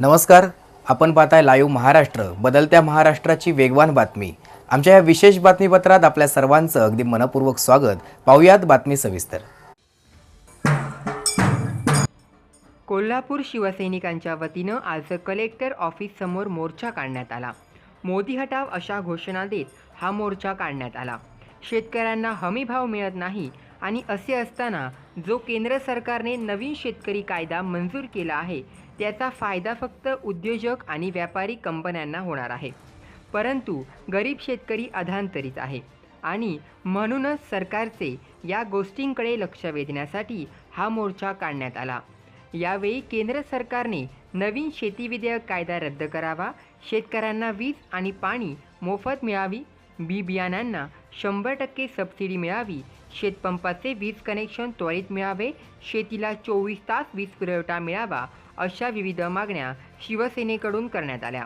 नमस्कार आपण पाहताय लाईव्ह महाराष्ट्र बदलत्या महाराष्ट्राची वेगवान बातमी. आमच्या या विशेष बातमीपत्रात आपल्या सर्वांचं अगदी मनपूर्वक स्वागत. पाहुयात बातमी सविस्तर. कोल्हापूर शिवसैनिकांच्या वतीनं आज कलेक्टर ऑफिस समोर मोर्चा काढण्यात आला. मोदी हटाव अशा घोषणा देत हा मोर्चा काढण्यात आला. शेतकऱ्यांना हमी भाव मिळत नाही आणि असे असताना जो केंद्र सरकारने नवीन शेतकरी कायदा मंजूर केला आहे त्याचा फायदा फक्त उद्योजक आणि व्यापारी कंपन्यांना होणार आहे. परंतु गरीब शेतकरी अधांतरित आहे आणि म्हणूनच सरकारचे या गोष्टींकडे लक्ष वेधण्यासाठी हा मोर्चा काढण्यात आला. यावेळी केंद्र सरकारने नवीन शेती विधेयक कायदा रद्द करावा शेतकऱ्यांना वीज आणि पाणी मोफत मिळावी बी बियाण्यांना शंभर टक्के सबसिडी मिळावी शेतपंपाचे वीज कनेक्शन त्वरित मिळावे शेतीला चोवीस तास वीज पुरवठा मिळावा अशा विविध मागण्या शिवसेनेकडून करण्यात आल्या.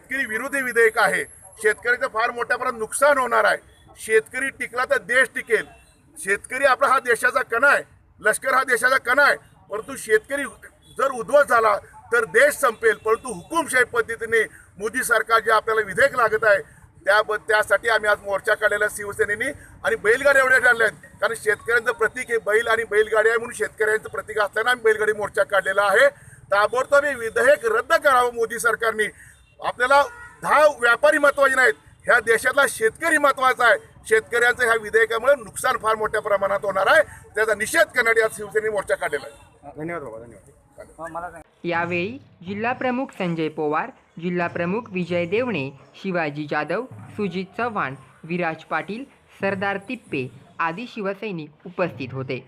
शेतकरी विरोधी विधेयक आहे. शेतकऱ्याचं फार मोठ्या प्रमाणात नुकसान होणार आहे. शेतकरी टिकला तर देश टिकेल. शेतकरी आपला हा देशाचा कणा आहे. लष्कर हा देशाचा कणा आहे. परंतु शेतकरी जर उद्ध्वस्त झाला तर देश संपेल. परंतु हुकुमशाही पद्धतीने मोदी सरकार जे आपल्याला विधेयक लागत आहे त्या त्यासाठी आम्ही आज मोर्चा काढलेला आहे शिवसेनेने. आणि बैलगाड्या एवढ्या काढल्या आहेत कारण शेतकऱ्यांचं प्रतीक हे बैल आणि बैलगाडी आहे म्हणून शेतकऱ्यांचं प्रतीक असताना आम्ही बैलगाडी मोर्चा काढलेला आहे. ताबडतोब हे विधेयक रद्द करावं मोदी सरकारने. आपल्याला दहा व्यापारी महत्त्वाचे नाहीत. ह्या देशातला शेतकरी महत्त्वाचा आहे. शेतकऱ्यांचं ह्या विधेयकामुळे नुकसान फार मोठ्या प्रमाणात होणार आहे. त्याचा निषेध करण्यासाठी आज शिवसेनेने मोर्चा काढलेला आहे. धन्यवाद बाबा धन्यवाद. यावेळी जिल्हा प्रमुख संजय पोवार जिल्हा प्रमुख विजय देवणे शिवाजी जाधव सुजित चव्हाण विराज पाटील सरदार तिप्पे आदी शिवसैनिक उपस्थित होते.